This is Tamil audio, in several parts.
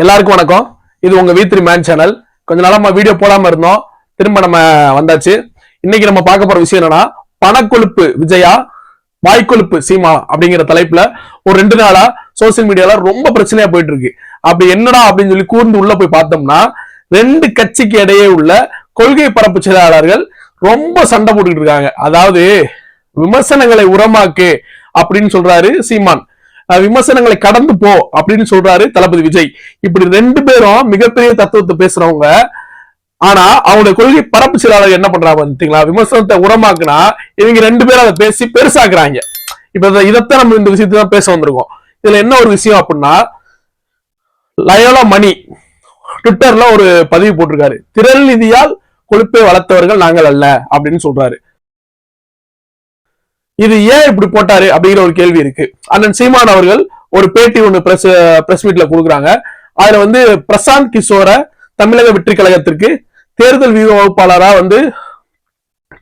எல்லாருக்கும் வணக்கம். இது உங்க வி த்ரீ மேன் சேனல் கொஞ்ச நாளா வீடியோ போடாம இருந்தோம். திரும்ப நம்ம வந்தாச்சு. இன்னைக்கு நம்ம பார்க்க போற விஷயம் என்னன்னா பணக்கொழுப்பு விஜயா வாய்க்கொழுப்பு சீமா அப்படிங்கிற தலைப்புல ஒரு ரெண்டு நாளா சோசியல் மீடியால ரொம்ப பிரச்சனையா போயிட்டு இருக்கு அப்படி என்னடா அப்படின்னு சொல்லி கூர்ந்து உள்ள போய் பார்த்தோம்னா ரெண்டு கட்சிக்கு இடையே உள்ள கொள்கை பரப்பு செயலாளர்கள் ரொம்ப சண்டை போட்டுக்கிட்டு இருக்காங்க. அதாவது விமர்சனங்களை உரமாக்கு அப்படின்னு சொல்றாரு சீமான். விமர்சனங்களை கடந்து போ அப்படின்னு சொல்றாரு தளபதி விஜய். இப்படி ரெண்டு பேரும் மிகப்பெரிய தத்துவத்தை பேசுறவங்க. ஆனா அவங்களுடைய கொள்கை பரப்பு செயலாளர் என்ன பண்றாங்க பார்த்தீங்களா விமர்சனத்தை உரமாக்குனா இவங்க ரெண்டு பேரும் அதை பேசி பெருசாக்குறாங்க. இப்ப இதைத்தான் நம்ம இந்த விஷயத்தை தான் பேச வந்திருக்கோம். இதுல என்ன ஒரு விஷயம் அப்படின்னா லயோலா மணி ட்விட்டர்ல ஒரு பதிவு போட்டிருக்காரு. திரள் நிதியால் கொழுப்பை வளர்த்தவர்கள் நாங்கள் அல்ல அப்படின்னு சொல்றாரு. இது ஏன் இப்படி போட்டாரு அப்படிங்கிற ஒரு கேள்வி இருக்கு. அண்ணன் சீமான் அவர்கள் ஒரு பேட்டி ஒண்ணு பிரஸ் பிரஸ் மீட்ல கொடுக்குறாங்க. அதுல வந்து பிரசாந்த் கிஷோர தமிழக வெற்றி கழகத்திற்கு தேர்தல் வியூக வகுப்பாளரா வந்து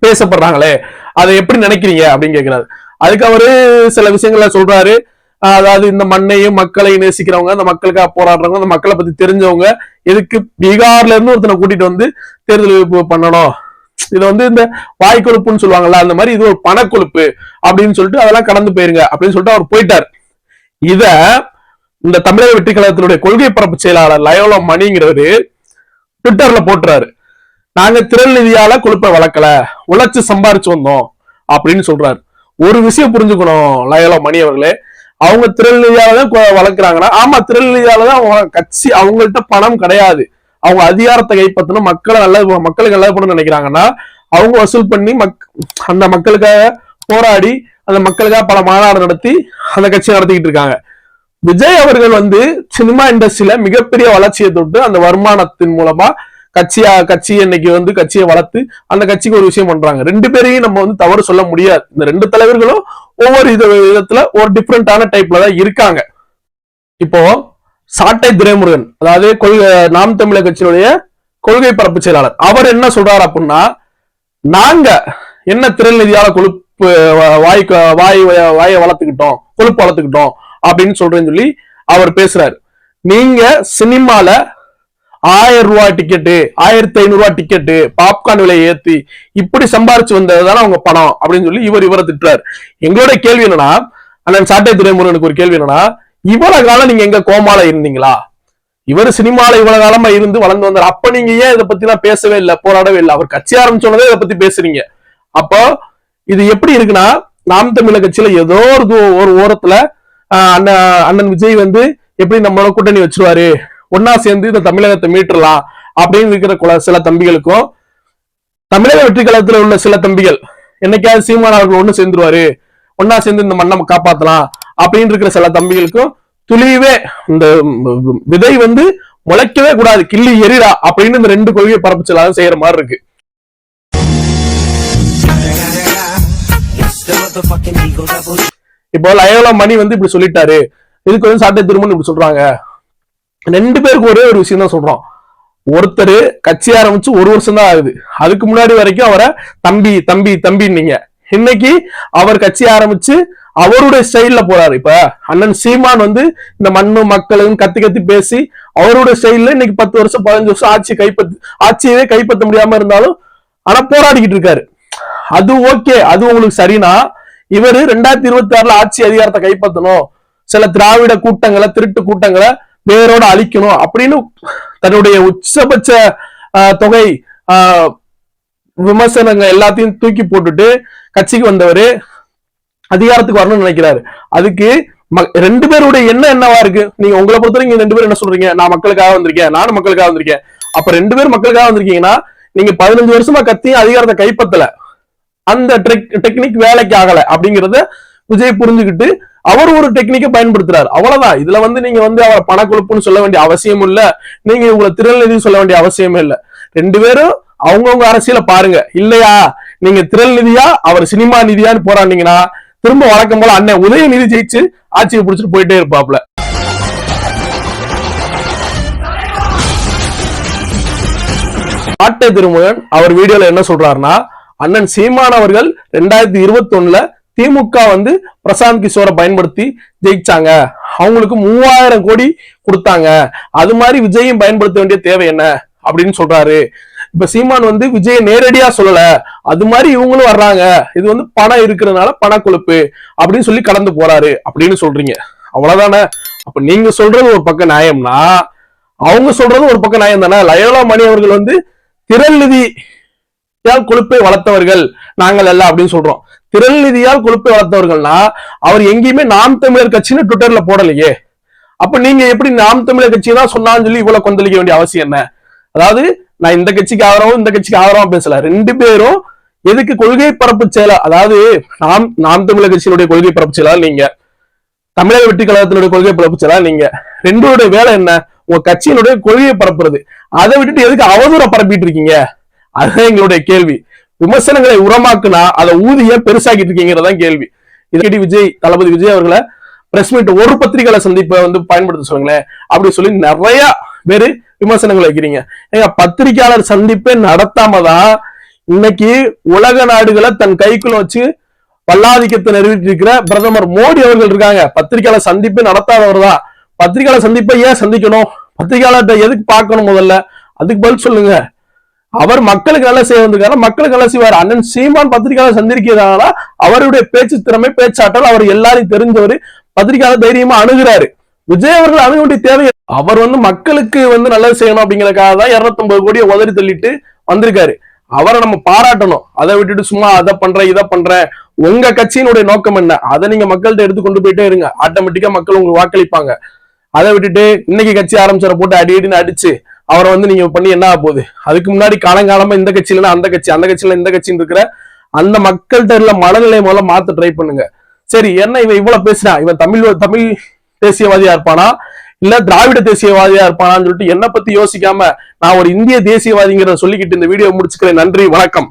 பேசப்படுறாங்களே. அதை எப்படி நினைக்கிறீங்க அப்படின்னு கேட்கிறாரு அதுக்கு அவரு சில விஷயங்கள சொல்றாரு. அதாவது இந்த மண்ணையும் மக்களையும் நேசிக்கிறவங்க அந்த மக்களுக்காக போராடுறவங்க அந்த மக்களை பத்தி தெரிஞ்சவங்க எதுக்கு பீகார்ல இருந்து ஒருத்தனை கூட்டிட்டு வந்து தேர்தல் பண்ணணும்? இதை வந்து இந்த வாய்க்கொழுப்புன்னு சொல்லுவாங்கல்ல அந்த மாதிரி இது ஒரு பணக்கொழுப்பு அப்படின்னு சொல்லிட்டு அதெல்லாம் கடந்து போயிருங்க அப்படின்னு சொல்லிட்டு அவர் போயிட்டார். இத இந்த தமிழக வெற்றி கழகத்தினுடைய கொள்கை பரப்பு செயலாளர் லயோலோ மணிங்கிறவரு ட்விட்டர்ல போட்டுறாரு. நாங்க திரள் நிதியால கொழுப்பை வளர்க்கல உழைச்சு சம்பாரிச்சு வந்தோம் அப்படின்னு சொல்றாரு. ஒரு விஷயம் புரிஞ்சுக்கணும் லயோலா மணி அவர்களே. அவங்க திரள் நிதியால தான் வளர்க்குறாங்கன்னா ஆமா திரள் நிதியால தான் அவங்க கட்சி அவங்கள்ட்ட பணம் கிடையாது. அவங்க அதிகாரத்தை கைப்பற்றணும் மக்களை நல்லது மக்களுக்கு நல்லது பண்ணணும்னு நினைக்கிறாங்கன்னா அவங்க வசூல் பண்ணி மக் அந்த மக்களுக்காக போராடி அந்த மக்களுக்காக பல மாநாடு நடத்தி அந்த கட்சி நடத்திக்கிட்டு இருக்காங்க. விஜய் அவர்கள் வந்து சினிமா இண்டஸ்ட்ரியில மிகப்பெரிய வளர்ச்சியை தொட்டு அந்த வருமானத்தின் மூலமா கட்சியா கட்சி இன்னைக்கு வந்து கட்சியை வளர்த்து அந்த கட்சிக்கு ஒரு விஷயம் பண்றாங்க. ரெண்டு பேரையும் நம்ம வந்து தவறு சொல்ல முடியாது. இந்த ரெண்டு தலைவர்களும் ஒவ்வொரு இது விதத்துல ஒரு டிஃப்ரெண்டான டைப்ல தான் இருக்காங்க. இப்போ சாட்டை துரைமுருகன் அதாவது கொள்கை நாம் தமிழர் கட்சியினுடைய கொள்கை பரப்பு செயலாளர். அவர் என்ன சொல்றாரு அப்படின்னா நாங்க என்ன திரள் கொழுப்பு வ- வாய் வாய் வாயை வளர்த்துக்கிட்டோம் கொழுப்பு வளர்த்துக்கிட்டோம் அப்படின்னு சொல்றேன்னு சொல்லி அவர் பேசுறாரு. நீங்க சினிமால ஆயிரம் ரூபாய் டிக்கெட்டு ஆயிரத்தி ஐநூறு டிக்கெட்டு பாப்கார்ன் விலையை ஏத்தி இப்படி சம்பாரிச்சு வந்தது தானே அவங்க பணம் அப்படின்னு சொல்லி இவர் இவரை திட்டுறாரு. எங்களுடைய கேள்வி என்னன்னா அண்ணன் சாட்டை துறைமுருகனுக்கு ஒரு கேள்வி என்னன்னா இவ்வளவு காலம் நீங்க எங்க கோமால இருந்தீங்களா? இவர் சினிமால இவ்வளவு காலமா இருந்து வளர்ந்து வந்தார். அப்ப நீங்க ஏன் இதை பத்தி எல்லாம் பேசவே இல்லை போராடவே இல்லை? அவர் கட்சி ஆரம்பிச்சோன்னதே இதை பத்தி பேசுறீங்க. அப்போ இது எப்படி இருக்குன்னா நாம் தமிழக கட்சியில ஏதோ ஒரு தூ- ஒரு ஓரத்துல அண்ணன் அண்ணன் விஜய் வந்து எப்படி நம்மளோட கூட்டணி வச்சிருவாரு? ஒன்னா சேர்ந்து இந்த தமிழகத்தை மீட்டுறலாம் அப்படின்னு இருக்கிற சில தம்பிகளுக்கும் தமிழக வெற்றி கழகத்துல உள்ள சில தம்பிகள் என்னைக்காவது சீமான் அவர்கள் ஒண்ணு சேர்ந்துருவாரு ஒன்னா சேர்ந்து இந்த மண்ணை காப்பாத்தலாம் அப்படின்னு இருக்கிற சில தம்பிகளுக்கும் துளியவே இந்த விதை வந்து முளைக்கவே கூடாது கிள்ளி எரிடா அப்படின்னு இந்த ரெண்டு கொள்கையை பரப்புச்சலாக செய்யற மாதிரி இருக்கு. இப்போ லயோலா மணி வந்து இப்படி சொல்லிட்டாரு. இதுக்கு வந்து சாட்டை திருமணம் இப்படி சொல்றாங்க. ரெண்டு பேருக்கு ஒரே ஒரு விஷயம் தான் சொல்றோம். ஒருத்தர் கட்சி ஆரம்பிச்சு ஒரு வருஷம் தான் ஆகுது. அதுக்கு முன்னாடி வரைக்கும் அவரை தம்பி தம்பி தம்பின்னீங்க. இன்னைக்கு அவர் கட்சி ஆரம்பிச்சு அவருடைய ஸ்டைல்ல போறாரு. இப்ப அண்ணன் சீமான் வந்து இந்த மண்ணு மக்களும் கத்தி கத்தி பேசி அவருடைய ஸ்டைல்ல இன்னைக்கு பத்து வருஷம் பதினஞ்சு வருஷம் ஆட்சி கைப்பற்ற ஆட்சியவே கைப்பற்ற முடியாம இருந்தாலும் ஆனா போராடிக்கிட்டு இருக்காரு. அது ஓகே அது உங்களுக்கு சரினா இவரு ரெண்டாயிரத்தி இருபத்தி ஆறுல ஆட்சி அதிகாரத்தை கைப்பற்றணும். சில திராவிட கூட்டங்களை திருட்டு கூட்டங்களை வேரோட அழிக்கணும் அப்படின்னு தன்னுடைய உச்சபட்ச ஆஹ், தொகை ஆஹ், விமர்சனங்கள் எல்லாத்தையும் தூக்கி போட்டுட்டு கட்சிக்கு வந்தவரு அதிகாரத்துக்கு வரணும்னு நினைக்கிறாரு. அதுக்கு ம- ரெண்டு பேருடைய எண்ணம் என்னவா இருக்கு? நீங்க உங்களை பொறுத்தவரைக்கும் நீங்க ரெண்டு பேரும் என்ன சொல்றீங்க? நான் மக்களுக்காக வந்திருக்கேன் நானும் மக்களுக்காக வந்திருக்கேன். அப்ப ரெண்டு பேரும் மக்களுக்காக வந்திருக்கீங்கன்னா நீங்க பதினஞ்சு வருஷமா கத்தியும் அதிகாரத்தை கைப்பற்றல அந்த டெக்னிக் வேலைக்கு ஆகல அப்படிங்கறத விஜய் புரிஞ்சுக்கிட்டு அவர் ஒரு டெக்னிக்கை பயன்படுத்துறாரு. அவ்வளவுதான். இதுல வந்து நீங்க வந்து அவர் பணக்கொழுப்புன்னு சொல்ல வேண்டிய அவசியமும் இல்ல. நீங்க உங்களை திரள்நிதி சொல்ல வேண்டிய அவசியமே இல்ல. ரெண்டு பேரும் அவங்கவுங்க அரசியல பாருங்க. இல்லையா? நீங்க திரள் நிதியா அவர் சினிமா நிதியான்னு போராடினீங்கன்னா திரும்ப வழக்கம் போல அண்ணன் உதயநிதி ஜெயிச்சு ஆட்சியை பிடிச்சிட்டு போயிட்டே இருப்பாப்ல ஆட்டை திருமுகன் அவர் வீடியோல என்ன சொல்றாருன்னா அண்ணன் சீமான் அவர்கள் ரெண்டாயிரத்தி இருபத்தி ஒண்ணுல திமுக வந்து பிரசாந்த் கிஷோரை பயன்படுத்தி ஜெயிச்சாங்க. அவங்களுக்கு மூவாயிரம் கோடி கொடுத்தாங்க. அது மாதிரி விஜயும் பயன்படுத்த வேண்டிய தேவை என்ன? அப்படின்னு சொல்றாரு. இப்ப சீமான் வந்து விஜய் நேரடியா சொல்லல. அது மாதிரி இவங்களும் வர்றாங்க. இது வந்து பணம் இருக்கிறதுனால பணக்கொழுப்பு அப்படின்னு சொல்லி கடந்து போறாரு அப்படின்னு சொல்றீங்க. அவ்வளவுதானே? அப்ப நீங்க சொல்றது ஒரு பக்கம் நியாயம்னா அவங்க சொல்றது ஒரு பக்கம் நியாயம் தானே? லயோலா மணி அவர்கள் வந்து திரள்நிதி கொழுப்பை வளர்த்தவர்கள் நாங்கள் எல்லாம் அப்படின்னு சொல்றோம். திரள் நிதியால் கொழுப்பை வளர்த்தவர்கள்னா அவர் எங்கேயுமே நாம் தமிழர் கட்சின்னு ட்விட்டர்ல போடலையே. அப்ப நீங்க எப்படி நாம் தமிழர் கட்சி தான் சொன்னான்னு சொல்லி இவ்வளவு கொந்தளிக்க வேண்டிய அவசியம் என்ன? அதாவது நான் இந்த கட்சிக்கு ஆதரவும் இந்த கட்சிக்கு ஆதரவா பேசல. ரெண்டு பேரும் எதுக்கு கொள்கை பரப்பு செயலா அதாவது நாம் நாம் தமிழர் கட்சியினுடைய கொள்கை பரப்பு செயலா நீங்க? தமிழக வெற்றி கழகத்தினுடைய கொள்கை பரப்பு செயலா நீங்க? ரெண்டோட வேலை என்ன? உங்க கட்சியினுடைய கொள்கையை பரப்புறது. அதை விட்டுட்டு எதுக்கு அவதூற பரப்பிட்டு இருக்கீங்க? அதுதான் எங்களுடைய கேள்வி. விமர்சனங்களை உரமாக்குனா அதை ஊதிய பெருசாக்கிட்டு இருக்கீங்கிறதான் கேள்வி. இதற்கடி விஜய் தளபதி விஜய் அவர்களை பிரஸ் மீட் ஒரு பத்திரிகையாளர் சந்திப்பை வந்து பயன்படுத்த சொல்லுங்களேன். அப்படி சொல்லி நிறைய பேரு விமர்சனங்கள் வைக்கிறீங்க. ஏங்க பத்திரிகையாளர் சந்திப்பே நடத்தாம தான் இன்னைக்கு உலக நாடுகளை தன் கைக்குள்ள வச்சு பல்லாதிக்கத்தை நிறுவிட்டு இருக்கிற பிரதமர் மோடி அவர்கள் இருக்காங்க. பத்திரிகையாளர் சந்திப்பே நடத்தாதவர் தான் பத்திரிகையாளர் சந்திப்பை ஏன் சந்திக்கணும்? பத்திரிகையாளர்கிட்ட எதுக்கு பார்க்கணும் முதல்ல? அதுக்கு பதில் சொல்லுங்க. அவர் மக்களுக்கு நல்லா செய்ய வந்திருக்காரு. மக்களுக்கு நல்லா செய்வார். அண்ணன் சீமான் பத்திரிகையாளர் சந்திருக்கிறதுனால அவருடைய பேச்சு திறமை பேச்சாற்றல் அவர் எல்லாரையும் தெரிஞ்சவர் பத்திரிகையாளர் தைரியமா அணுகிறாரு. விஜய் அவர்கள் அதனுடைய தேவை. அவர் வந்து மக்களுக்கு வந்து நல்லது செய்யணும் அப்படிங்கறதுக்காக தான் 250 கோடியை உதறி தள்ளிட்டு வந்திருக்காரு. அவரை நம்ம பாராட்டணும். அதை விட்டுட்டு சும்மா அதை பண்றேன் இதை பண்றேன் உங்க கட்சியினுடைய நோக்கம் என்ன? அதை நீங்க மக்கள்கிட்ட எடுத்து கொண்டு போயிட்டே இருங்க. ஆட்டோமேட்டிக்கா மக்கள் உங்களுக்கு வாக்களிப்பாங்க. அதை விட்டுட்டு இன்னைக்கு கட்சி ஆரம்பிச்சரை போட்டு அடி அடின்னு அடிச்சு அவரை வந்து நீங்க பண்ணி என்ன ஆக போகுது? அதுக்கு முன்னாடி காலங்காலமா இந்த கட்சியில அந்த கட்சி அந்த கட்சியில இந்த கட்சின்னு இருக்கிற அந்த மக்கள்கிட்ட உள்ள மனநிலை முதல்ல மாத்த ட்ரை பண்ணுங்க. சரி என்ன இவன் இவ்வளவு பேசுறான் இவன் தமிழ் தமிழ் தேசியவாதியா இருப்பானா? இல்ல திராவிட தேசியவாதியா இருப்பானான்னு சொல்லிட்டு என்ன பத்தி யோசிக்காம நான் ஒரு இந்திய தேசியவாதிங்கிறத சொல்லிக்கிட்டு இந்த வீடியோ முடிச்சுக்கிறேன். நன்றி வணக்கம்.